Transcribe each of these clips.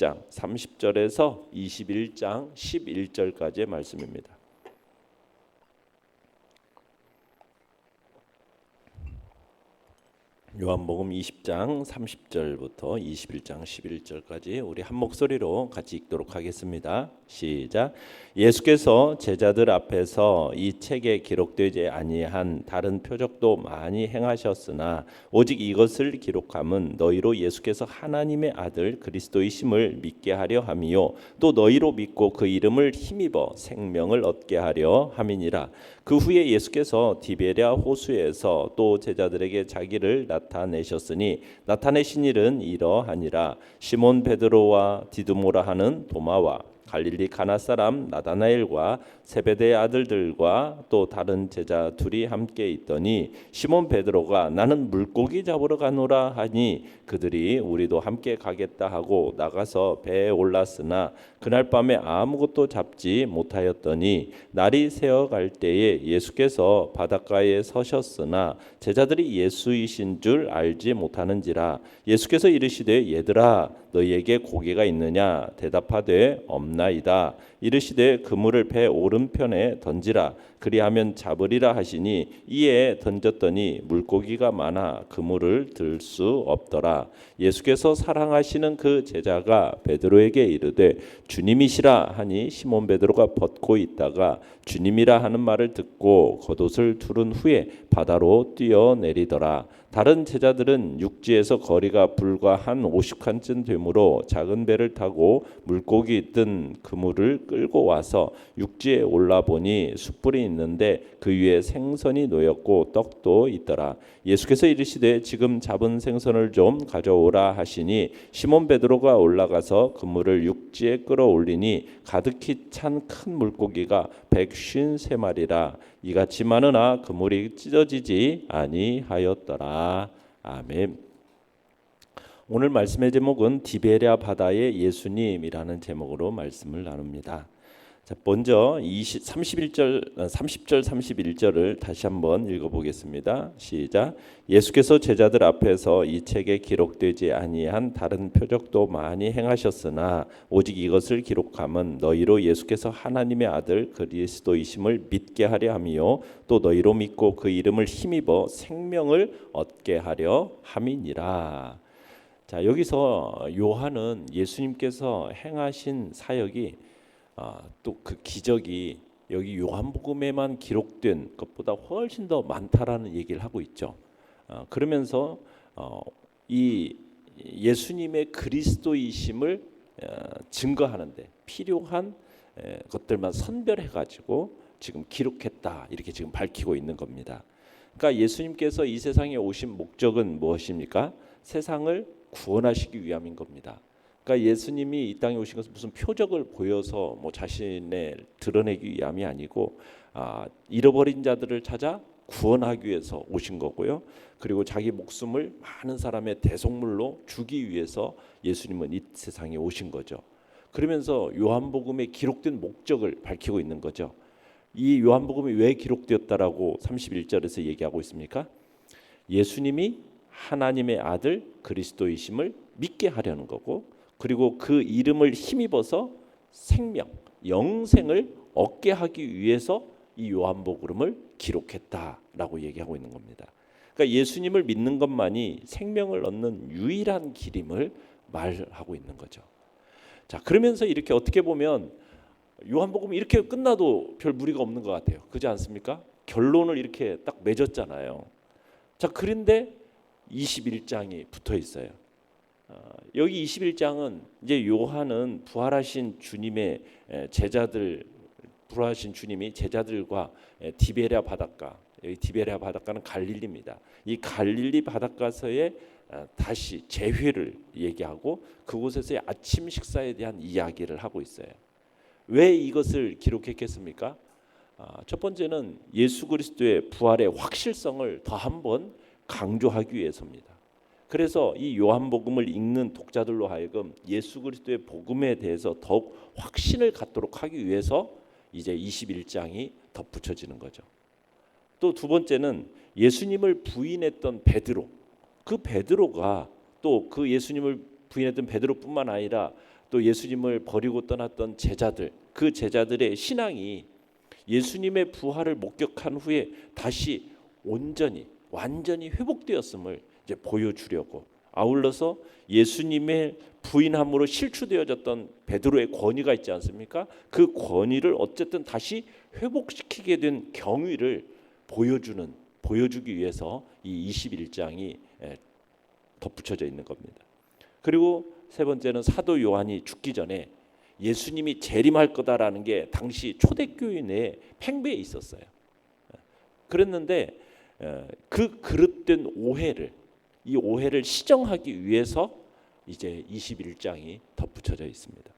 20장 30절에서 21장 11절까지의 말씀입니다. 요한복음 20장 30절부터 21장 11절까지 우리 한 목소리로 같이 읽도록 하겠습니다. 시작. 예수께서 제자들 앞에서 이 책에 기록되지 아니한 다른 표적도 많이 행하셨으나 오직 이것을 기록함은 너희로 예수께서 하나님의 아들 그리스도이심을 믿게 하려 함이요 또 너희로 믿고 그 이름을 힘입어 생명을 얻게 하려 함이니라. 그 후에 예수께서 디베랴 호수에서 또 제자들에게 자기를 나타내셨으니 나타내신 일은 이러하니라. 시몬 베드로와 디두모라 하는 도마와 갈릴리 가나 사람 나다나엘과 세베대의 아들들과 또 다른 제자 둘이 함께 있더니 시몬 베드로가 나는 물고기 잡으러 가노라 하니 그들이 우리도 함께 가겠다 하고 나가서 배에 올랐으나 그날 밤에 아무것도 잡지 못하였더니 날이 새어갈 때에 예수께서 바닷가에 서셨으나 제자들이 예수이신 줄 알지 못하는지라 예수께서 이르시되 얘들아 너희에게 고기가 있느냐? 대답하되 없나 이다. 이르시되 그물을 배 오른편에 던지라. 그리하면 잡으리라 하시니 이에 던졌더니 물고기가 많아 그물을 들 수 없더라. 예수께서 사랑하시는 그 제자가 베드로에게 이르되 주님이시라 하니 시몬 베드로가 벗고 있다가 주님이라 하는 말을 듣고 겉옷을 두른 후에 바다로 뛰어내리더라 다른 제자들은 육지에서 거리가 불과 한 50칸쯤 되므로 작은 배를 타고 물고기 뜬 그물을 끌고 와서 육지에 올라 보니 숯불이 있는데 그 위에 생선이 놓였고 떡도 있더라. 예수께서 이르시되 지금 잡은 생선을 좀 가져오라 하시니 시몬 베드로가 올라가서 그물을 육지에 끌어올리니 가득히 찬 큰 물고기가 백쉰 세 마리라 이같이 많으나 그물이 찢어지지 아니하였더라. 아멘. 오늘 말씀의 제목은 디베랴 바다의 예수님이라는 제목으로 말씀을 나눕니다. 자, 먼저 20, 31절, 30절, 31절을 다시 한번 읽어 보겠습니다. 시작. 예수께서 제자들 앞에서 이 책에 기록되지 아니한 다른 표적도 많이 행하셨으나 오직 이것을 기록함은 너희로 예수께서 하나님의 아들 그리스도이심을 믿게 하려 함이요 또 너희로 믿고 그 이름을 힘입어 생명을 얻게 하려 함이니라. 자 여기서 요한은 예수님께서 행하신 사역이 아, 또 그 기적이 여기 요한복음에만 기록된 것보다 훨씬 더 많다라는 얘기를 하고 있죠. 아, 그러면서 어, 이 예수님의 그리스도이심을 어, 증거하는데 필요한 에, 것들만 선별해 가지고 지금 기록했다 이렇게 지금 밝히고 있는 겁니다. 그러니까 예수님께서 이 세상에 오신 목적은 무엇입니까? 세상을 구원하시기 위함인 겁니다. 그러니까 예수님이 이 땅에 오신 것은 무슨 표적을 보여서 뭐 자신의 드러내기 위함이 아니고 아, 잃어버린 자들을 찾아 구원하기 위해서 오신 거고요. 그리고 자기 목숨을 많은 사람의 대속물로 주기 위해서 예수님은 이 세상에 오신 거죠. 그러면서 요한복음에 기록된 목적을 밝히고 있는 거죠. 이 요한복음이 왜 기록되었다라고 31절에서 얘기하고 있습니까? 예수님이 하나님의 아들 그리스도이심을 믿게 하려는 거고 그리고 그 이름을 힘입어서 생명, 영생을 얻게 하기 위해서 이 요한복음을 기록했다라고 얘기하고 있는 겁니다. 그러니까 예수님을 믿는 것만이 생명을 얻는 유일한 길임을 말하고 있는 거죠. 자, 그러면서 이렇게 어떻게 보면 요한복음이 이렇게 끝나도 별 무리가 없는 것 같아요. 그렇지 않습니까? 결론을 이렇게 딱 맺었잖아요. 자, 그런데 21장이 붙어 있어요. 어, 여기 21장은 이제 요한은 부활하신 주님의 제자들 부활하신 주님이 제자들과 디베랴 바닷가 여기 디베랴 바닷가는 갈릴리입니다. 이 갈릴리 바닷가서의 어, 다시 재회를 얘기하고 그곳에서의 아침 식사에 대한 이야기를 하고 있어요. 왜 이것을 기록했겠습니까? 아, 첫 번째는 예수 그리스도의 부활의 확실성을 더 한번 강조하기 위해서입니다. 그래서 이 요한복음을 읽는 독자들로 하여금 예수 그리스도의 복음에 대해서 더욱 확신을 갖도록 하기 위해서 이제 21장이 덧붙여지는 거죠. 또 두 번째는 예수님을 부인했던 베드로 그 베드로가 또 그 예수님을 부인했던 베드로뿐만 아니라 또 예수님을 버리고 떠났던 제자들 그 제자들의 신앙이 예수님의 부활을 목격한 후에 다시 온전히 완전히 회복되었음을 이제 보여주려고 아울러서 예수님의 부인함으로 실추되어졌던 베드로의 권위가 있지 않습니까? 그 권위를 어쨌든 다시 회복시키게 된 경위를 보여주는 보여주기 위해서 이 21장이 덧붙여져 있는 겁니다. 그리고 세 번째는 사도 요한이 죽기 전에 예수님이 재림할 거다라는 게 당시 초대교인의 팽배에 있었어요. 그랬는데 어, 그 그릇된 오해를 이 오해를 시정하기 위해서 이제 21장이 덧붙여져 있습니다.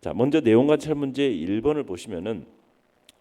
자, 먼저 내용 관찰 문제 1번을 보시면은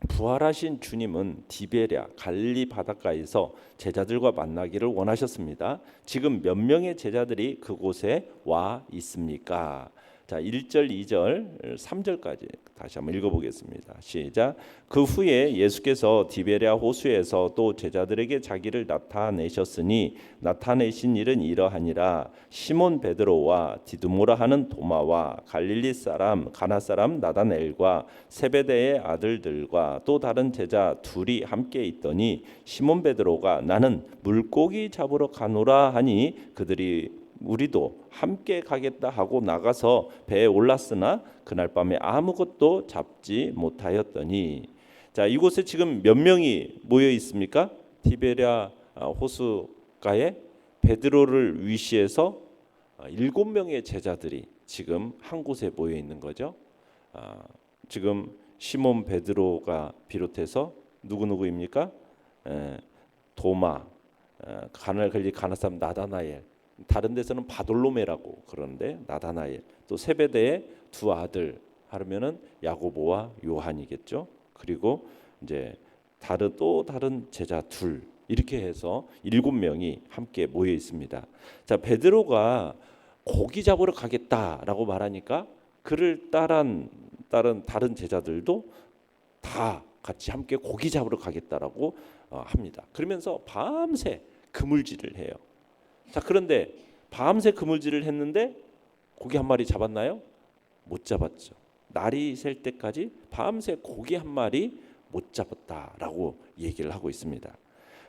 부활하신 주님은 디베랴 갈리 바닷가에서 제자들과 만나기를 원하셨습니다. 지금 몇 명의 제자들이 그곳에 와 있습니까? 자, 1절, 2절, 3절까지 다시 한번 읽어 보겠습니다. 시작. 그 후에 예수께서 디베랴 호수에서 또 제자들에게 자기를 나타내셨으니 나타내신 일은 이러하니라 시몬 베드로와 디두모라 하는 도마와 갈릴리 사람 가나 사람 나다넬과 세베대의 아들들과 또 다른 제자 둘이 함께 있더니 시몬 베드로가 나는 물고기 잡으러 가노라 하니 그들이 우리도 함께 가겠다 하고 나가서 배에 올랐으나 그날 밤에 아무것도 잡지 못하였더니 자 이곳에 지금 몇 명이 모여 있습니까? 티베랴 아, 호수가에 베드로를 위시해서 아, 일곱 명의 제자들이 지금 한 곳에 모여 있는 거죠. 아, 지금 시몬 베드로가 비롯해서 누구 누구입니까? 도마, 가날 갈리 가나삼 나다나엘, 다른 데서는 바돌로메라고 그러는데 나다나엘 또 세베대의 두 아들 하면은 야고보와 요한이겠죠. 그리고 이제 다른 또 다른 제자 둘 이렇게 해서 일곱 명이 함께 모여 있습니다. 자 베드로가 고기 잡으러 가겠다라고 말하니까 그를 따른 다른 다른 제자들도 다 같이 함께 고기 잡으러 가겠다라고 어, 합니다. 그러면서 밤새 그물질을 해요. 자 그런데 밤새 그물질을 했는데 고기 한 마리 잡았나요? 못 잡았죠. 날이 셀 때까지 밤새 고기 한 마리 못 잡았다라고 얘기를 하고 있습니다.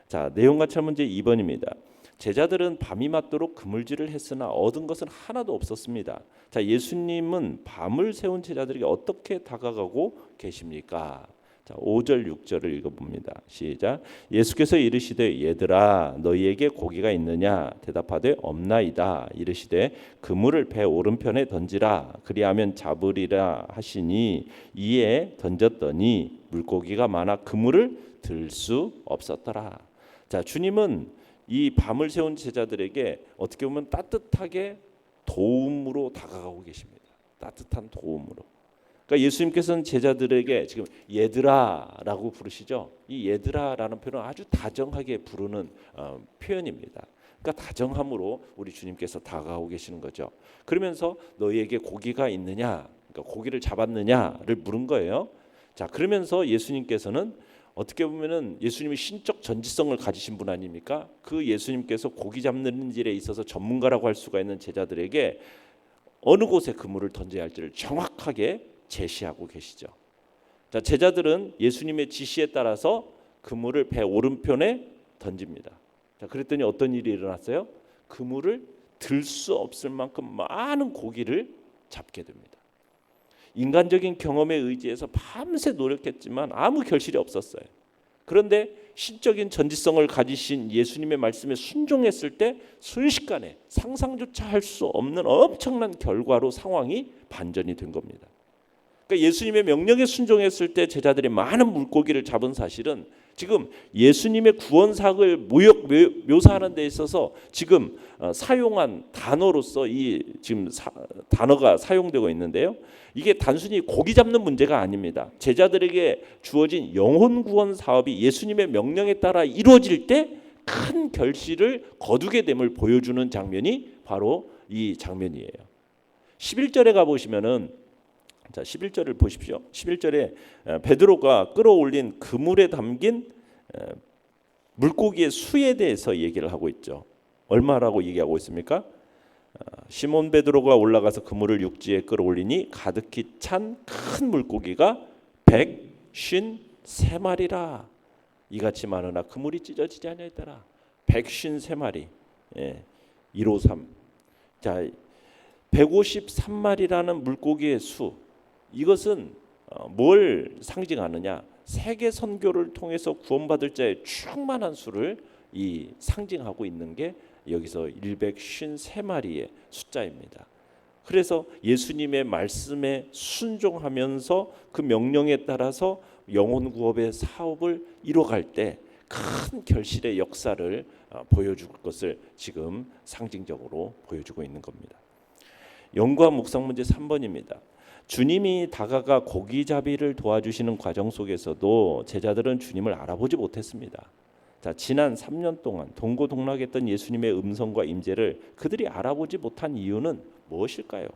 자 내용 관찰 문제 2번입니다. 제자들은 밤이 맞도록 그물질을 했으나 얻은 것은 하나도 없었습니다. 자 예수님은 밤을 세운 제자들에게 어떻게 다가가고 계십니까? 자, 5절 6절을 읽어 봅니다. 시작. 예수께서 이르시되 얘들아 너희에게 고기가 있느냐 대답하되 없나이다 이르시되 그물을 배 오른편에 던지라 그리하면 잡으리라 하시니 이에 던졌더니 물고기가 많아 그물을 들 수 없었더라. 자, 주님은 이 밤을 세운 제자들에게 어떻게 보면 따뜻하게 도움으로 다가가고 계십니다. 따뜻한 도움으로. 그러니까 예수님께서는 제자들에게 지금 얘들아라고 부르시죠. 이 얘들아라는 표현은 아주 다정하게 부르는 어, 표현입니다. 그러니까 다정함으로 우리 주님께서 다가오고 계시는 거죠. 그러면서 너희에게 고기가 있느냐, 그러니까 고기를 잡았느냐를 물은 거예요. 자, 그러면서 예수님께서는 어떻게 보면은 예수님이 신적 전지성을 가지신 분 아닙니까? 그 예수님께서 고기 잡는 일에 있어서 전문가라고 할 수가 있는 제자들에게 어느 곳에 그물을 던져야 할지를 정확하게 제시하고 계시죠. 자, 제자들은 예수님의 지시에 따라서 그물을 배 오른편에 던집니다. 자, 그랬더니 어떤 일이 일어났어요? 그물을 들 수 없을 만큼 많은 고기를 잡게 됩니다. 인간적인 경험에 의지해서 밤새 노력했지만 아무 결실이 없었어요. 그런데 신적인 전지성을 가지신 예수님의 말씀에 순종했을 때 순식간에 상상조차 할 수 없는 엄청난 결과로 상황이 반전이 된 겁니다. 그러니까 예수님의 명령에 순종했을 때 제자들이 많은 물고기를 잡은 사실은 지금 예수님의 구원 사역을 모욕 묘사하는 데 있어서 지금 어, 사용한 단어로서 이 지금 사, 단어가 사용되고 있는데요. 이게 단순히 고기 잡는 문제가 아닙니다. 제자들에게 주어진 영혼 구원 사업이 예수님의 명령에 따라 이루어질 때 큰 결실을 거두게 됨을 보여주는 장면이 바로 이 장면이에요. 11절에 가 보시면은 자, 11절을 보십시오. 11절에 베드로가 끌어올린 그물에 담긴 물고기의 수에 대해서 얘기를 하고 있죠. 얼마라고 얘기하고 있습니까? 시몬 베드로가 올라가서 그물을 육지에 끌어올리니 가득히 찬 큰 물고기가 백쉰 세 마리라 이같이 많으나 그물이 찢어지지 아니하더라 백쉰 세 마리 예, 153. 자 153마리라는 물고기의 수 이것은 어, 뭘 상징하느냐 세계 선교를 통해서 구원받을 자의 충만한 수를 이 상징하고 있는 게 여기서 153마리의 숫자입니다. 그래서 예수님의 말씀에 순종하면서 그 명령에 따라서 영혼 구업의 사업을 이뤄갈 때 큰 결실의 역사를 어, 보여줄 것을 지금 상징적으로 보여주고 있는 겁니다. 영과 묵상 문제 3번입니다. 주님이 다가가 고기잡이를 도와주시는 과정 속에서도 제자들은 주님을 알아보지 못했습니다. 자, 지난 3년 동안 동고동락했던 예수님의 음성과 임재를 그들이 알아보지 못한 이유는 무엇일까요?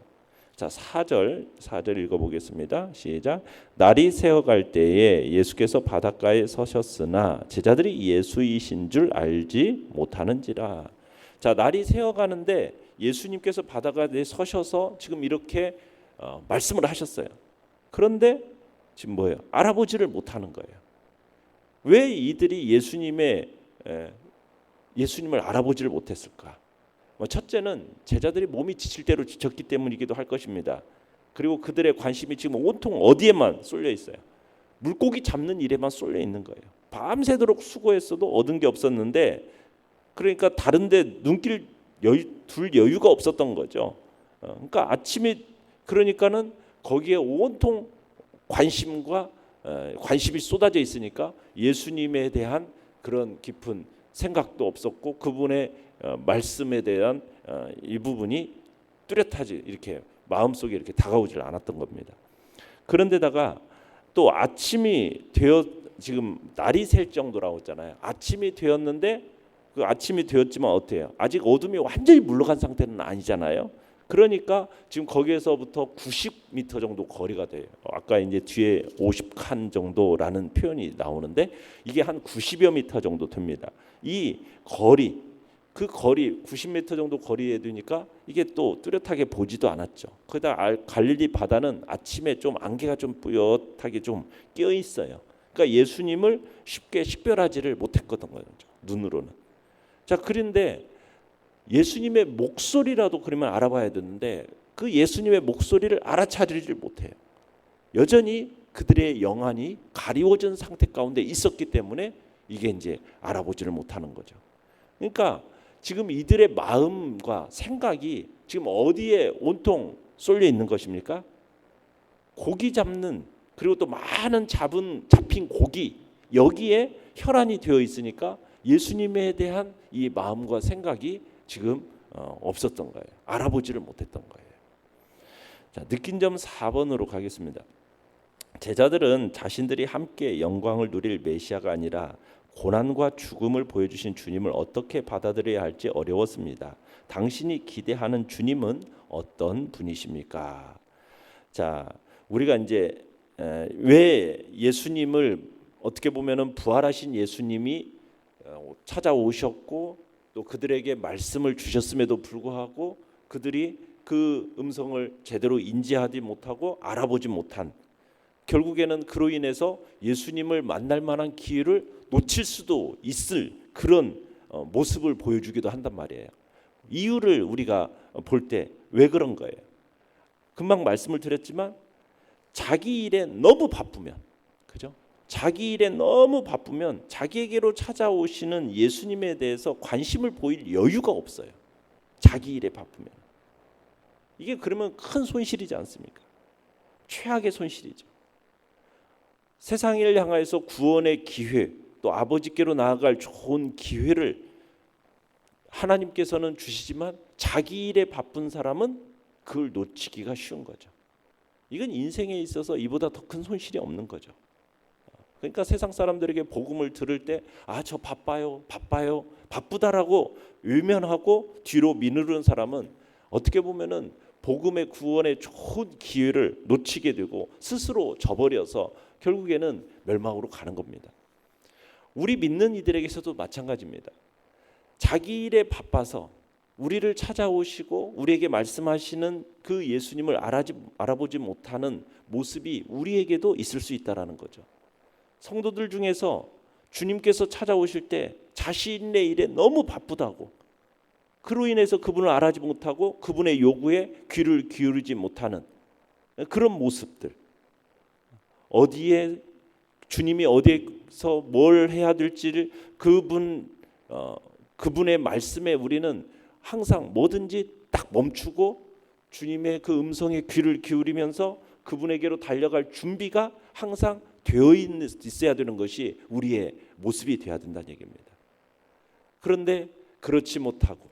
자, 4절 4절 읽어 보겠습니다. 시작. 날이 새어갈 때에 예수께서 바닷가에 서셨으나 제자들이 예수이신 줄 알지 못하는지라. 자, 날이 새어가는데 예수님께서 바닷가에 서셔서 지금 이렇게 어, 말씀을 하셨어요. 그런데 지금 뭐예요? 알아보지를 못하는 거예요. 왜 이들이 예수님의 에, 예수님을 알아보지를 못했을까? 뭐 첫째는 제자들이 몸이 지칠 대로 지쳤기 때문이기도 할 것입니다. 그리고 그들의 관심이 지금 온통 어디에만 쏠려 있어요. 물고기 잡는 일에만 쏠려 있는 거예요. 밤새도록 수고했어도 얻은 게 없었는데 그러니까 다른데 눈길 여유, 둘 여유가 없었던 거죠. 어, 그러니까 아침에 그러니까는 거기에 온통 관심과 어, 관심이 쏟아져 있으니까 예수님에 대한 그런 깊은 생각도 없었고 그분의 어, 말씀에 대한 어, 이 부분이 뚜렷하지 이렇게 마음속에 이렇게 다가오질 않았던 겁니다. 그런데다가 또 아침이 되어 지금 날이 셀 정도라고 했잖아요. 아침이 되었는데 그 아침이 되었지만 어때요? 아직 어둠이 완전히 물러간 상태는 아니잖아요. 그러니까 지금 거기에서부터 90m 정도 거리가 돼요. 아까 이제 뒤에 50칸 정도라는 표현이 나오는데 이게 한 90여 미터 정도 됩니다. 이 거리 그 거리 90m 정도 거리에 두니까 이게 또 뚜렷하게 보지도 않았죠. 거기다 갈릴리 바다는 아침에 좀 안개가 좀 뿌옇하게 좀 끼어 있어요. 그러니까 예수님을 쉽게 식별하지를 못했거든 거죠. 눈으로는. 자, 그런데 예수님의 목소리라도 그러면 알아봐야 되는데 그 예수님의 목소리를 알아차리질 못해요. 여전히 그들의 영안이 가리워진 상태 가운데 있었기 때문에 이게 이제 알아보지를 못하는 거죠. 그러니까 지금 이들의 마음과 생각이 지금 어디에 온통 쏠려 있는 것입니까? 고기 잡는 그리고 또 많은 잡은 잡힌 고기 여기에 혈안이 되어 있으니까 예수님에 대한 이 마음과 생각이 지금 어, 없었던 거예요. 알아보지를 못했던 거예요. 자, 느낀 점 4번으로 가겠습니다. 제자들은 자신들이 함께 영광을 누릴 메시아가 아니라 고난과 죽음을 보여주신 주님을 어떻게 받아들여야 할지 어려웠습니다. 당신이 기대하는 주님은 어떤 분이십니까? 자, 우리가 이제 왜 예수님을 어떻게 보면은 부활하신 예수님이 어, 찾아오셨고 또 그들에게 말씀을 주셨음에도 불구하고 그들이 그 음성을 제대로 인지하지 못하고 알아보지 못한 결국에는 그로 인해서 예수님을 만날 만한 기회를 놓칠 수도 있을 그런 어, 모습을 보여주기도 한단 말이에요. 이유를 우리가 볼 때 왜 그런 거예요? 금방 말씀을 드렸지만 자기 일에 너무 바쁘면 그죠? 자기 일에 너무 바쁘면 자기에게로 찾아오시는 예수님에 대해서 관심을 보일 여유가 없어요. 자기 일에 바쁘면. 이게 그러면 큰 손실이지 않습니까? 최악의 손실이죠. 세상을 향하여서 구원의 기회, 또 아버지께로 나아갈 좋은 기회를 하나님께서는 주시지만 자기 일에 바쁜 사람은 그걸 놓치기가 쉬운 거죠. 이건 인생에 있어서 이보다 더 큰 손실이 없는 거죠. 그러니까 세상 사람들에게 복음을 들을 때 아 저 바빠요 바빠요 바쁘다라고 외면하고 뒤로 미루는 사람은 어떻게 보면은 복음의 구원의 좋은 기회를 놓치게 되고 스스로 저버려서 결국에는 멸망으로 가는 겁니다. 우리 믿는 이들에게서도 마찬가지입니다. 자기 일에 바빠서 우리를 찾아오시고 우리에게 말씀하시는 그 예수님을 알아지, 알아보지 못하는 모습이 우리에게도 있을 수 있다라는 거죠. 성도들 중에서 주님께서 찾아오실 때 자신의 일에 너무 바쁘다고 그로 인해서 그분을 알아지 못하고 그분의 요구에 귀를 기울이지 못하는 그런 모습들. 어디에 주님이 어디에서 뭘 해야 될지를 그분 어, 그분의 말씀에 우리는 항상 뭐든지 딱 멈추고 주님의 그 음성에 귀를 기울이면서 그분에게로 달려갈 준비가 항상 되어 있- 있어야 되는 것이 우리의 모습이 되어야 된다는 얘기입니다. 그런데 그렇지 못하고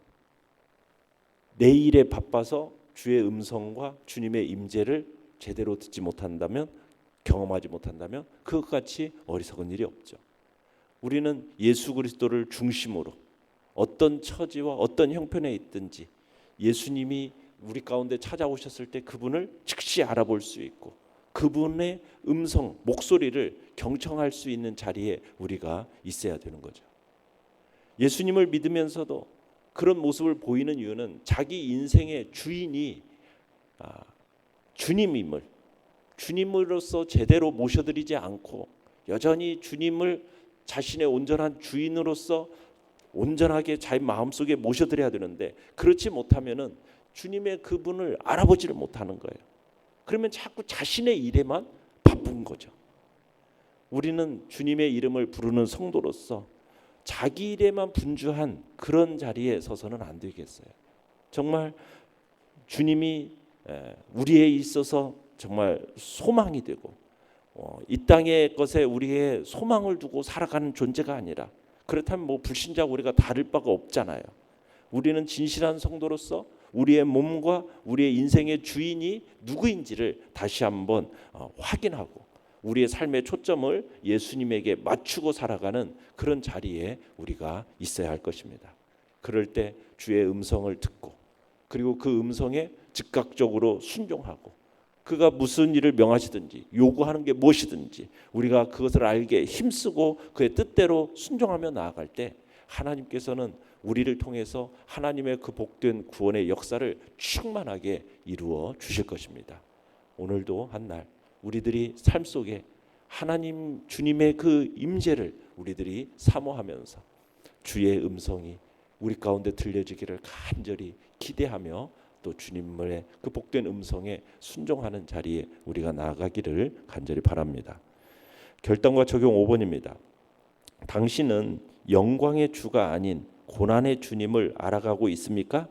내 일에 바빠서 주의 음성과 주님의 임재를 제대로 듣지 못한다면 경험하지 못한다면 그것같이 어리석은 일이 없죠. 우리는 예수 그리스도를 중심으로 어떤 처지와 어떤 형편에 있든지 예수님이 우리 가운데 찾아오셨을 때 그분을 즉시 알아볼 수 있고 그분의 음성 목소리를 경청할 수 있는 자리에 우리가 있어야 되는 거죠. 예수님을 믿으면서도 그런 모습을 보이는 이유는 자기 인생의 주인이 아, 주님임을 주님으로서 제대로 모셔드리지 않고 여전히 주님을 자신의 온전한 주인으로서 온전하게 자기 마음속에 모셔드려야 되는데 그렇지 못하면은 주님의 그분을 알아보지를 못하는 거예요. 그러면 자꾸 자신의 일에만 바쁜 거죠. 우리는 주님의 이름을 부르는 성도로서 자기 일에만 분주한 그런 자리에 서서는 안 되겠어요. 정말 주님이 에, 우리에 있어서 정말 소망이 되고 어, 이 땅의 것에 우리의 소망을 두고 살아가는 존재가 아니라 그렇다면 뭐 불신자 우리가 다를 바가 없잖아요. 우리는 진실한 성도로서 우리의 몸과 우리의 인생의 주인이 누구인지를 다시 한번 어, 확인하고 우리의 삶의 초점을 예수님에게 맞추고 살아가는 그런 자리에 우리가 있어야 할 것입니다. 그럴 때 주의 음성을 듣고 그리고 그 음성에 즉각적으로 순종하고 그가 무슨 일을 명하시든지 요구하는 게 무엇이든지 우리가 그것을 알게 힘쓰고 그의 뜻대로 순종하며 나아갈 때 하나님께서는 우리를 통해서 하나님의 그 복된 구원의 역사를 충만하게 이루어 주실 것입니다. 오늘도 한 날 우리들이 삶 속에 하나님 주님의 그 임재를 우리들이 사모하면서 주의 음성이 우리 가운데 들려지기를 간절히 기대하며 또 주님의 그 복된 음성에 순종하는 자리에 우리가 나아가기를 간절히 바랍니다. 결단과 적용 5번입니다. 당신은 영광의 주가 아닌 고난의 주님을 알아가고 있습니까?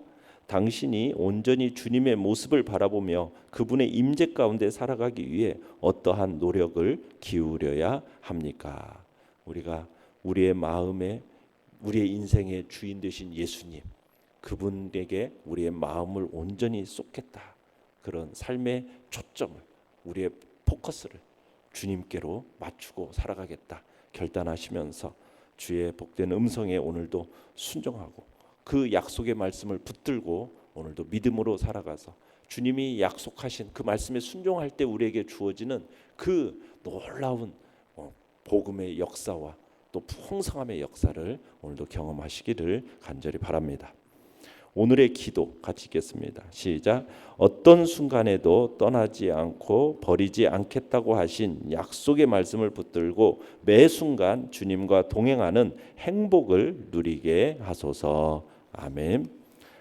당신이 온전히 주님의 모습을 바라보며 그분의 임재 가운데 살아가기 위해 어떠한 노력을 기울여야 합니까? 우리가 우리의 마음에 우리의 인생의 주인 되신 예수님 그분에게 우리의 마음을 온전히 쏟겠다. 그런 삶의 초점을 우리의 포커스를 주님께로 맞추고 살아가겠다. 결단하시면서 주의 복된 음성에 오늘도 순종하고 그 약속의 말씀을 붙들고 오늘도 믿음으로 살아가서 주님이 약속하신 그 말씀에 순종할 때 우리에게 주어지는 그 놀라운 어, 복음의 역사와 또 풍성함의 역사를 오늘도 경험하시기를 간절히 바랍니다. 오늘의 기도 같이 읽겠습니다. 시작. 어떤 순간에도 떠나지 않고 버리지 않겠다고 하신 약속의 말씀을 붙들고 매 순간 주님과 동행하는 행복을 누리게 하소서. 아멘.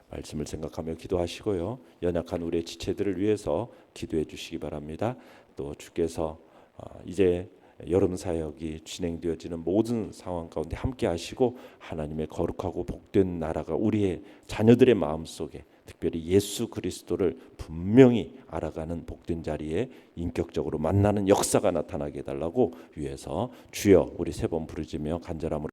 말씀을 생각하며 기도하시고요. 연약한 우리의 지체들을 위해서 기도해 주시기 바랍니다. 또 주께서 어, 이제 여름 사역이 진행되어지는 모든 상황 가운데 함께 하시고 하나님의 거룩하고 복된 나라가 우리의 자녀들의 마음 속에 특별히 예수 그리스도를 분명히 알아가는 복된 자리에 인격적으로 만나는 역사가 나타나게 해달라고 위해서 주여 우리 세 번 부르짖며 간절함으로